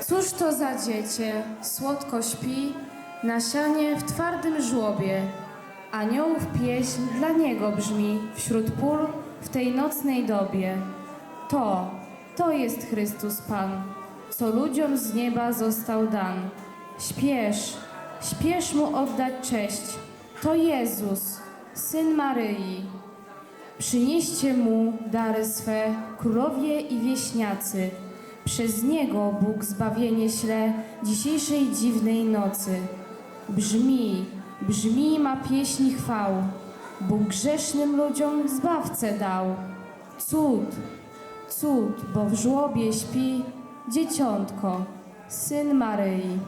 Cóż to za dziecię, słodko śpi, na sianie w twardym żłobie. Aniołów pieśń dla niego brzmi wśród pól w tej nocnej dobie. To, to jest Chrystus Pan, co ludziom z nieba został dan. Śpiesz, śpiesz mu oddać cześć. To Jezus, Syn Maryi. Przynieście mu dary swe, królowie i wieśniacy. Przez niego Bóg zbawienie śle dzisiejszej dziwnej nocy. Brzmi, brzmi ma pieśni chwał. Bóg grzesznym ludziom zbawcę dał. Cud, cud, bo w żłobie śpi dzieciątko, syn Maryi.